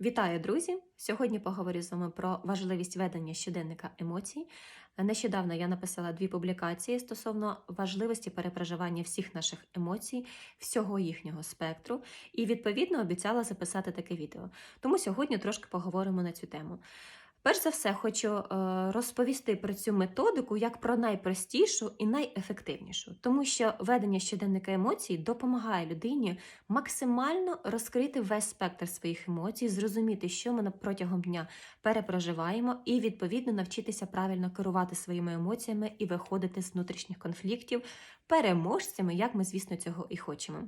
Вітаю, друзі! Сьогодні поговорю з вами про важливість ведення щоденника емоцій. Нещодавно я написала дві публікації стосовно важливості перепроживання всіх наших емоцій, всього їхнього спектру, і відповідно обіцяла записати таке відео. Тому сьогодні трошки поговоримо на цю тему. Перш за все, хочу е, розповісти про цю методику як про найпростішу і найефективнішу, тому що ведення щоденника емоцій допомагає людині максимально розкрити весь спектр своїх емоцій, зрозуміти, що ми протягом дня перепроживаємо, і відповідно навчитися правильно керувати своїми емоціями і виходити з внутрішніх конфліктів переможцями, як ми, звісно, цього і хочемо.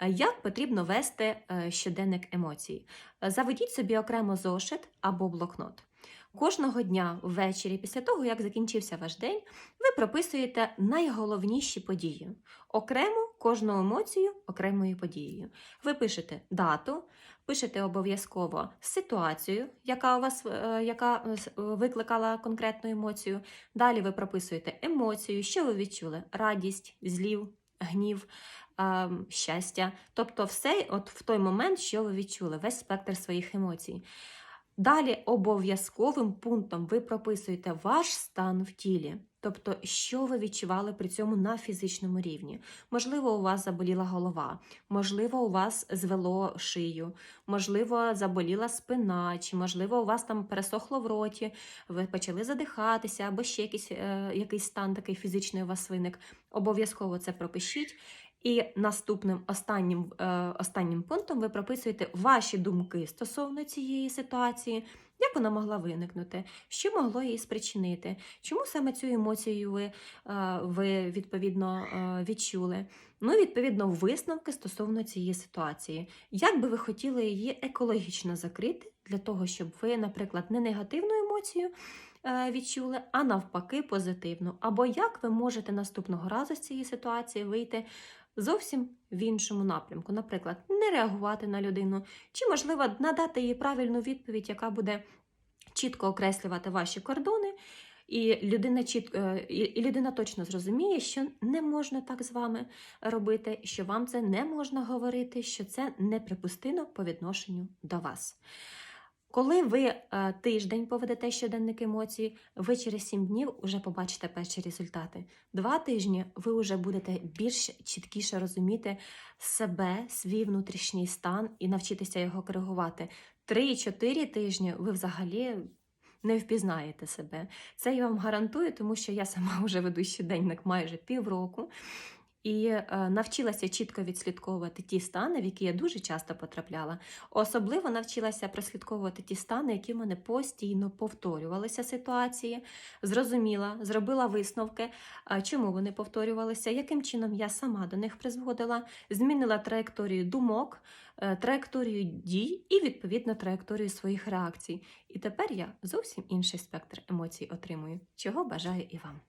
Е, Як потрібно вести е, щоденник емоцій? Е, Заведіть собі окремо зошит або блокнот. Кожного дня ввечері, після того, як закінчився ваш день, ви прописуєте найголовніші події. Окремо кожну емоцію окремою подією. Ви пишете дату, пишете обов'язково ситуацію, яка у вас яка викликала конкретну емоцію. Далі ви прописуєте емоцію, що ви відчули: радість, злів, гнів, щастя. Тобто, все от в той момент, що ви відчули, весь спектр своїх емоцій. Далі обов'язковим пунктом ви прописуєте ваш стан в тілі, тобто, що ви відчували при цьому на фізичному рівні. Можливо, у вас заболіла голова, можливо, у вас звело шию, можливо, заболіла спина, чи можливо, у вас там пересохло в роті, ви почали задихатися, або ще якийсь, е, якийсь стан такий фізичний у вас виник. Обов'язково це пропишіть. І наступним останнім, е, останнім пунктом ви прописуєте ваші думки стосовно цієї ситуації, як вона могла виникнути, що могло її спричинити, чому саме цю емоцію ви, е, ви відповідно е, відчули. Ну, і, відповідно, висновки стосовно цієї ситуації. Як би ви хотіли її екологічно закрити, для того, щоб ви, наприклад, не негативну емоцію відчули, а навпаки, позитивну. Або як ви можете наступного разу з цієї ситуації вийти зовсім в іншому напрямку. Наприклад, не реагувати на людину, чи, можливо, надати їй правильну відповідь, яка буде чітко окреслювати ваші кордони. І людина чітко і і людина точно зрозуміє, що не можна так з вами робити, що вам це не можна говорити, що це неприпустимо по відношенню до вас. Коли ви е, тиждень поведете щоденник емоцій, ви через 7 днів вже побачите перші результати. Два тижні ви вже будете більш чіткіше розуміти себе, свій внутрішній стан і навчитися його коригувати. Три-чотири тижні ви взагалі не впізнаєте себе. Це я вам гарантую, тому що я сама вже веду щоденник майже півроку. І е, навчилася чітко відслідковувати ті стани, в які я дуже часто потрапляла. Особливо навчилася прослідковувати ті стани, які в мене постійно повторювалися ситуації. Зрозуміла, зробила висновки, чому вони повторювалися, яким чином я сама до них призводила, змінила траєкторію думок, е, траєкторію дій і, відповідно, траєкторію своїх реакцій. І тепер я зовсім інший спектр емоцій отримую, чого бажаю і вам.